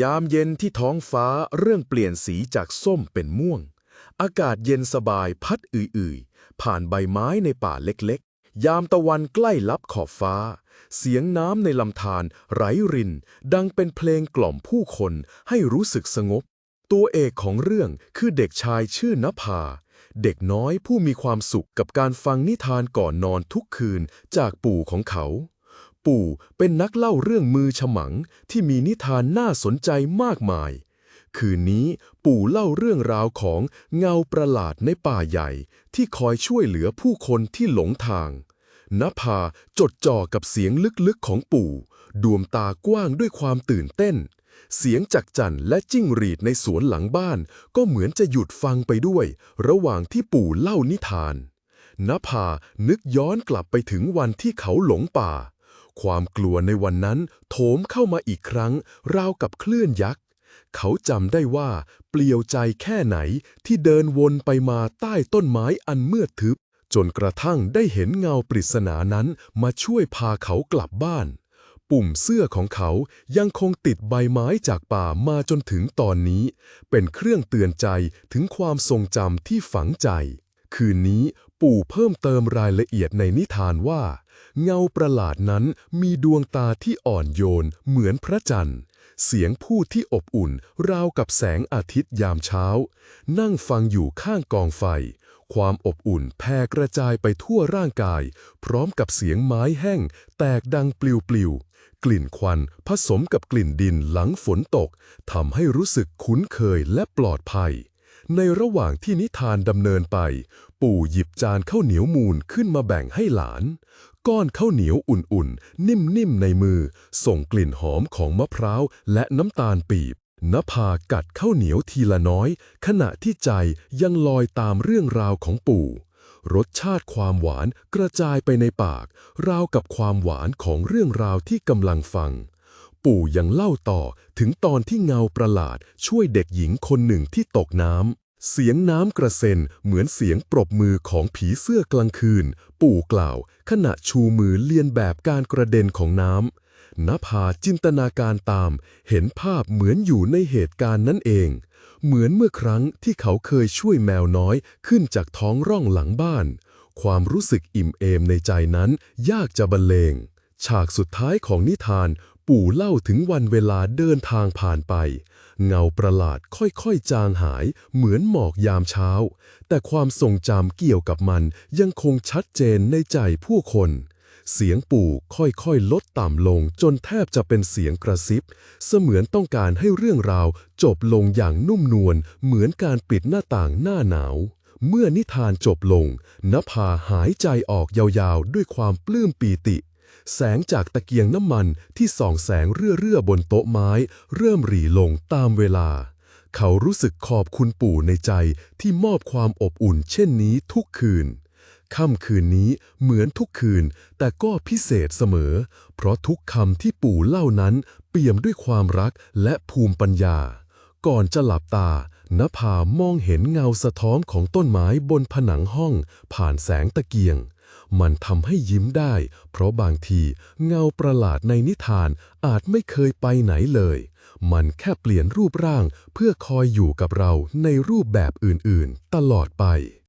ยามเย็นที่ท้องฟ้าเริ่มเปลี่ยนสีจากส้มเป็นม่วง อากาศเย็นสบายพัดอื่ยๆ ผ่านใบไม้ในป่าเล็กๆ ยามตะวันใกล้ลับขอบฟ้า เสียงน้ำในลำธารไหลริน ดังเป็นเพลงกล่อมผู้คนให้รู้สึกสงบ ตัวเอกของเรื่องคือเด็กชายชื่อนภา เด็กน้อยผู้มีความสุขกับการฟังนิทานก่อนนอนทุกคืนจากปู่ของเขา ปู่เป็นนักเล่าเรื่องมือฉมังที่มีนิทานน่าสนใจมากมาย คืนนี้ปู่เล่าเรื่องราวของเงาประหลาดในป่าใหญ่ ที่คอยช่วยเหลือผู้คนที่หลงทางนภาจดจ่อกับเสียงลึกๆของปู่ ดวงตากว้างด้วยความตื่นเต้น เสียงจักจั่นและจิ้งหรีดในสวนหลังบ้าน ก็เหมือนจะหยุดฟังไปด้วย ระหว่างที่ปู่เล่านิทานนภานึกย้อนกลับไปถึงวันที่เขาหลงป่า ความกลัวในวันนั้นโถมเข้ามาอีกครั้ง ราวกับคลื่นยักษ์ เขาจำได้ว่า เปลี่ยวใจแค่ไหนที่เดินวนไปมาใต้ต้นไม้อันมืดทึบ จนกระทั่งได้เห็นเงาปริศนานั้นมาช่วยพาเขากลับบ้าน ปุ่มเสื้อของเขายังคงติดใบไม้จากป่ามาจนถึงตอนนี้ เป็นเครื่องเตือนใจถึงความทรงจำที่ฝังใจ คืนนี้ปู่เพิ่มเติมรายละเอียดในนิทานว่า เงาประหลาดนั้นมีดวงตาที่อ่อนโยนเหมือนพระจันทร์ เสียงพูดที่อบอุ่นราวกับแสงอาทิตย์ยามเช้า นั่งฟังอยู่ข้างกองไฟ ความอบอุ่นแผ่กระจายไปทั่วร่างกาย พร้อมกับเสียงไม้แห้ง แตกดังปลิวๆกลิ่นควันผสมกับกลิ่นดินหลังฝนตกทำให้รู้สึกคุ้นเคยและปลอดภัยในระหว่างที่นิทานดำเนินไป ปู่หยิบจานข้าวเหนียวมูนขึ้นมาแบ่งให้หลาน ก้อนข้าวเหนียวอุ่นๆ นิ่มๆ ในมือ ส่งกลิ่นหอมของมะพร้าวและน้ำตาลปีบนภากัดข้าวเหนียวทีละน้อย ขณะที่ใจยังลอยตามเรื่องราวของปู่ รสชาติความหวานกระจายไปในปาก ราวกับความหวานของเรื่องราวที่กำลังฟัง ปู่ยังเล่าต่อถึงตอนที่เงาประหลาดช่วยเด็กหญิงคนหนึ่งที่ตกน้ำ เสียงน้ำกระเซ็นเหมือนเสียงปรบมือของผีเสื้อกลางคืน ปู่กล่าว ขณะชูมือเลียนแบบการกระเด็นของน้ำนภาจินตนาการตาม เห็นภาพเหมือนอยู่ในเหตุการณ์นั่นเอง เหมือนเมื่อครั้งที่เขาเคยช่วยแมวน้อยขึ้นจากท้องร่องหลังบ้าน ความรู้สึกอิ่มเอมในใจนั้นยากจะบรรเลง ฉากสุดท้ายของนิทาน ปู่เล่าถึงวันเวลาเดินทางผ่านไป เงาประหลาดค่อยๆจางหายเหมือนหมอกยามเช้า แต่ความทรงจำเกี่ยวกับมันยังคงชัดเจนในใจผู้คน เสียงปู่ค่อยๆลดต่ำลงจนแทบจะเป็นเสียงกระซิบ เสมือนต้องการให้เรื่องราวจบลงอย่างนุ่มนวลเหมือนการปิดหน้าต่างหน้าหนาวเมื่อนิทานจบลง นภาหายใจออกยาวๆ ด้วยความปลื้มปีติ แสงจากตะเกียงน้ำมันที่ส่องแสงเรื่อๆบนโต๊ะไม้ เริ่มหรี่ลงตามเวลา เขารู้สึกขอบคุณปู่ในใจที่มอบความอบอุ่นเช่นนี้ทุกคืน ค่ำคืนนี้เหมือนทุกคืน แต่ก็พิเศษเสมอ เพราะทุกคำที่ปู่เล่านั้นเปี่ยมด้วยความรักและภูมิปัญญา ก่อนจะหลับตานภามองเห็นเงาสะท้อนของต้นไม้บนผนังห้อง ผ่านแสงตะเกียง มันทำให้ยิ้มได้ เพราะบางทีเงาประหลาดในนิทานอาจไม่เคยไปไหนเลย มันแค่เปลี่ยนรูปร่างเพื่อคอยอยู่กับเราในรูปแบบอื่นๆ ตลอดไป